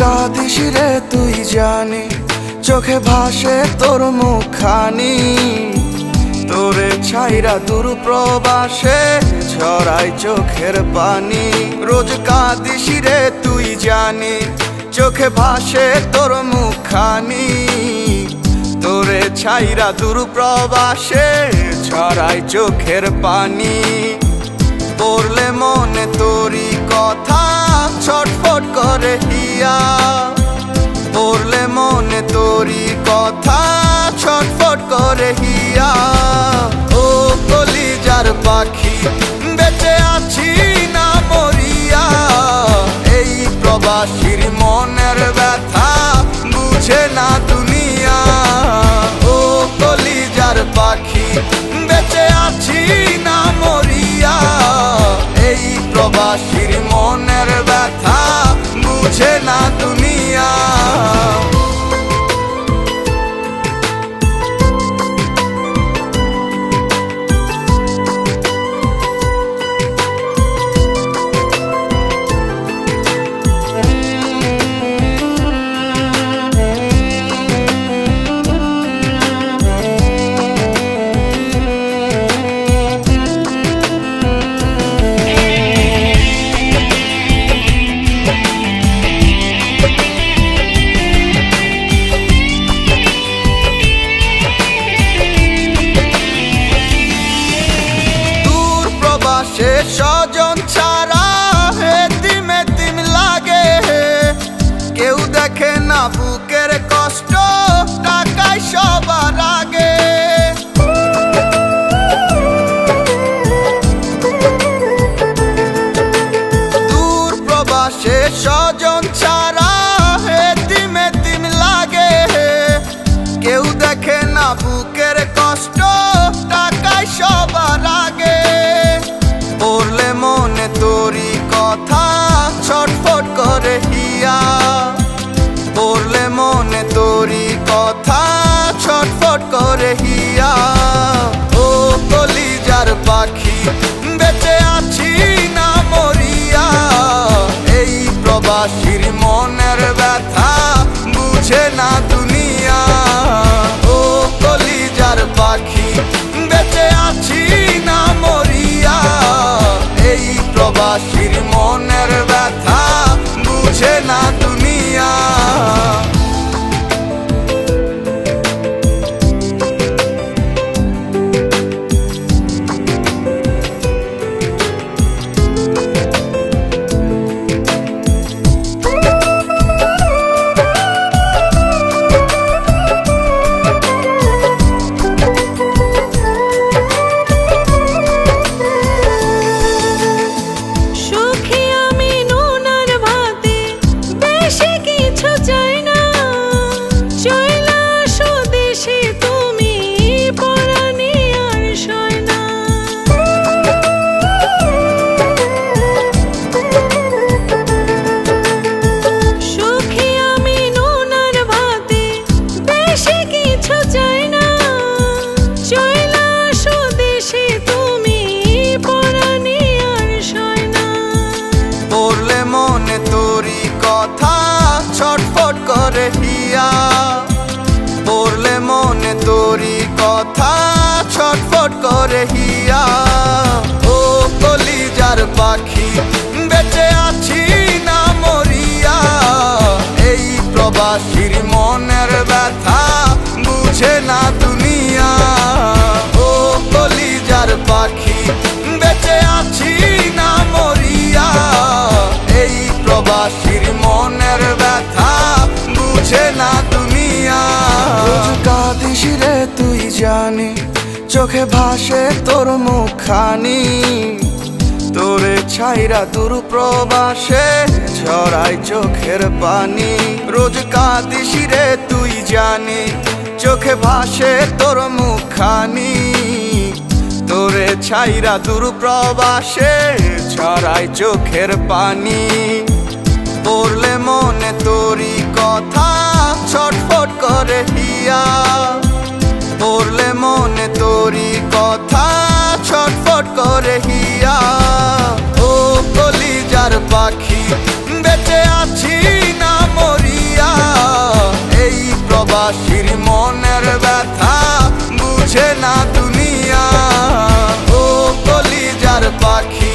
কাঁদিস রে তুই জানি, চোখে ভাসে তোর মুখানি তোরে ছাইরা দূর প্রবাসে ছড়াই চোখের পানি। রোজ কাঁদিস রে তুই জানি, চোখে ভাসে তোর মুখানি তোরে ছাইরা দূর প্রবাসে ছড়াই চোখের পানি। পড়লে মনে তোরি কথা ছটফট করে হিয়া। পড়লে মনে তোরি কথা, ছটফট করে হিয়া। ও কলিজার পাখি, বেঁচে আছি না মরিয়া। এই প্রবাসীর মনের ব্যথা বুঝে না দুনিয়া। ও কলিজার পাখি, বেঁচে আছি না মরিয়া। এই ব্যথা বুঝে না দুনিয়া স্বজন ছাড়া হেতিম এতিম লাগে। কেউ দেখে না বুকের কষ্ট, টাকায় সবার আগে। পড়লে মনে তোরি কথা, ছটফট করে হিয়া। পড়লে মনে তোরি কথা, ছটফট করে হিয়া। ও কলিজার পাখি প্রবাসীর মনের ব্যথা তোরি কথা চোখে ভাসে তোর মুখানি তোরে ছাইরা দূর প্রবাসে ছড়াই চোখের পানি। রোজ কাঁদিস রে, তুই জানি চোখে ভাসে তোর মুখানি তোরে ছাইরা দূর প্রবাসে ছড়াই চোখের পানি। পড়লে মনে তোরি কথা, ছটফট করে হিয়া। করি কথা, ছটফট করে হিয়া। ও কলিজার পাখি, বেঁচে আছি না মরিয়া। এই প্রবাসীর মনের ব্যথা বুঝে না দুনিয়া। ও কলিজার পাখি